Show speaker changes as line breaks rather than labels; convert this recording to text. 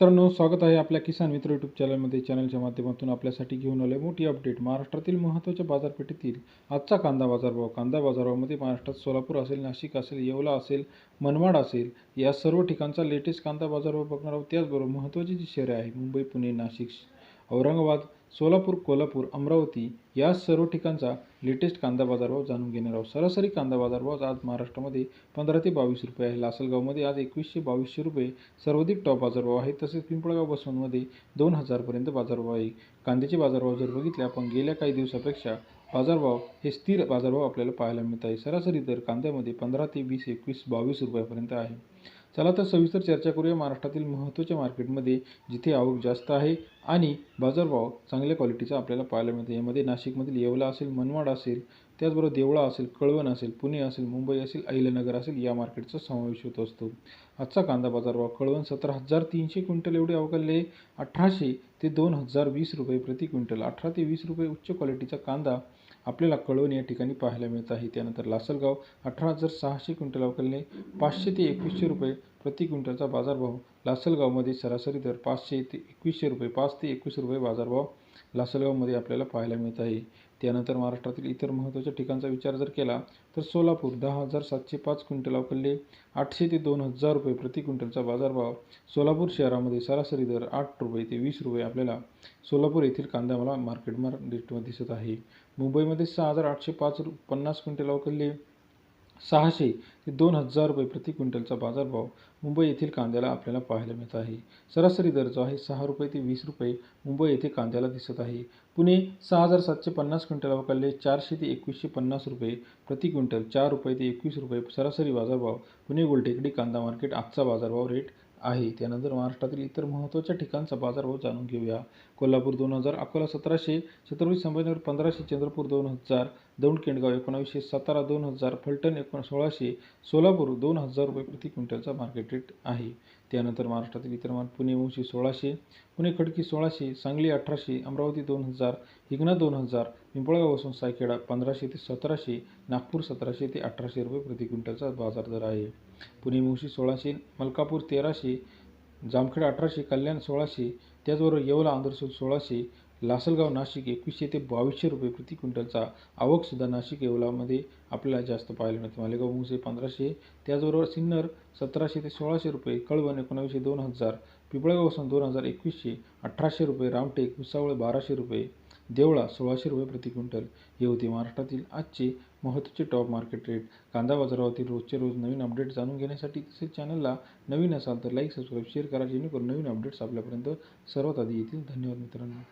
मित्रांनो स्वागत आहे आपल्या किसान मित्र यूट्यूब चॅनलमध्ये चॅनलच्या माध्यमातून आपल्यासाठी घेऊन आले मोठी अपडेट महाराष्ट्रातील महत्त्वाच्या बाजारपेठेतील आजचा कांदा बाजारभाव. कांदा बाजारभावामध्ये महाराष्ट्रात सोलापूर असेल नाशिक असेल येवला असेल मनमाड असेल या सर्व ठिकाणचा लेटेस्ट कांदा बाजारभाव बघणार आहोत. त्याचबरोबर महत्त्वाची जी शहरे आहे मुंबई पुणे नाशिक औरंगाबाद सोलापूर कोल्हापूर अमरावती या सर्व ठिकाणचा लेटेस्ट कांदा बाजारभाव जाणून घेणार आहोत. सरासरी कांदा बाजारभाव आज महाराष्ट्रामध्ये पंधरा ते बावीस रुपये आहे. लासलगावमध्ये आज एकवीसशे बावीसशे रुपये सर्वाधिक टॉप बाजारभाव आहे. तसेच पिंपळगाव बसवंतमध्ये दोन हजारपर्यंत बाजारभाव आहे. कांद्याचे बाजारभाव जर बघितले आपण गेल्या काही दिवसापेक्षा बाजारभाव हे स्थिर बाजारभाव आपल्याला पाहायला मिळत आहे. सरासरी दर कांद्यामध्ये पंधरा ते वीस एकवीस बावीस रुपयापर्यंत आहे. चला तर सविस्तर चर्चा करूया महाराष्ट्रातील महत्त्वाच्या मार्केटमध्ये जिथे आवक जास्त आहे आणि बाजारभाव चांगल्या क्वालिटीचा आपल्याला पाहायला मिळते. यामध्ये नाशिकमधील येवला असेल मनमाड असेल त्याचबरोबर देवळा असेल कळवण असेल पुणे असेल मुंबई असेल अहिल्यानगर असेल या मार्केटचा समावेश होत असतो. आजचा कांदा बाजारभाव कळवण सतरा हजार तीनशे क्विंटल एवढे अवघडले अठराशे ते दोन हजार वीस रुपये प्रति क्विंटल अठरा ते वीस रुपये उच्च क्वालिटीचा कांदा आपल्याला कळवण या ठिकाणी पाहायला मिळत आहे. त्यानंतर लासलगाव अठरा हजार सहाशे क्विंटल अवकलने पाचशे ते एकवीसशे रुपये प्रति क्विंटलचा बाजारभाव. लासलगावमध्ये सरासरी दर पाचशे ते एकवीसशे रुपये पाच ते एकवीस रुपये बाजारभाव. लासलगावमध्ये आपल्याला पाहायला मिळत आहे. त्यानंतर महाराष्ट्रातील इतर महत्त्वाच्या ठिकाणचा विचार जर केला तर सोलापूर दहा हजार सातशे पाच क्विंटल अवकल्ले आठशे ते दोन हजार रुपये प्रति क्विंटलचा बाजारभाव. सोलापूर शहरामध्ये सरासरी दर आठ रुपये ते वीस रुपये आपल्याला सोलापूर येथील कांदा मला मार्केट दिसत आहे. मुंबईमध्ये सहा हजार आठशे पाच रु पन्नास क्विंटल अवकल्ले सहाशे ते दोन हजार रुपये प्रति क्विंटलचा बाजारभाव मुंबई येथील कांद्याला आपल्याला पाहायला मिळत आहे. सरासरी दर जो आहे सहा रुपये ते वीस रुपये मुंबई येथे कांद्याला दिसत आहे. पुणे सहा हजार सातशे पन्नास क्विंटल अवकाळले चारशे ते एकवीसशे पन्नास रुपये प्रति क्विंटल चार रुपये ते एकवीस रुपये सरासरी बाजारभाव. पुणे गोलटेकडी कांदा मार्केट आजचा बाजारभाव रेट आहे. त्यानंतर महाराष्ट्रातील इतर महत्त्वाच्या ठिकाणचा बाजारभाव जाणून घेऊया. कोल्हापूर दोन हजार अकोला सतराशे छत्रपती संभाजीनगर पंधराशे चंद्रपूर दोन हजार दौंड केंडगाव एकोणावीसशे सातारा दोन हजार फलटण एकोण सोळाशे सोलापूर दोन हजार रुपये प्रति क्विंटलचा मार्केट रेट आहे. त्यानंतर महाराष्ट्रातील इतर माल पुणे मुंशी सोळाशे पुणे खडकी सोळाशे सांगली अठराशे अमरावती दोन हजार हिंगणा दोन हजार पिंपळगावपासून सायखेडा पंधराशे ते सतराशे नागपूर सतराशे ते अठराशे रुपये प्रति क्विंटलचा बाजार दर आहे. पुणे मुंशी सोळाशे मलकापूर तेराशे जामखेड अठराशे कल्याण सोळाशे त्याचबरोबर येवला आंध्रसूल सोळाशे लासलगाव नाशिक एकवीसशे ते बावीसशे रुपये प्रति क्विंटलचा आवकसुद्धा नाशिक येवलामध्ये आपल्याला जास्त पाहायला मिळते. मालेगाव मुंगसे पंधराशे त्याचबरोबर सिन्नर सतराशे ते सोळाशे रुपये कळवण एकोणावीसशे दोन हजार पिंपळगाव वसंत दोन हजार एकवीसशे अठराशे रुपये रामटेक भुसावळ बाराशे रुपये देवळा सोळाशे रुपये प्रति क्विंटल. हे होते महाराष्ट्रातील आजचे महत्त्वाचे टॉप मार्केट रेट कांदा बाजारावरील रोजचे रोज नवीन अपडेट जाणून घेण्यासाठी तसेच चॅनलला नवीन असाल तर लाईक सबस्क्राईब शेअर करा जेणेकरून नवीन अपडेट्स आपल्यापर्यंत सर्वात आधी येतील. धन्यवाद मित्रांनो.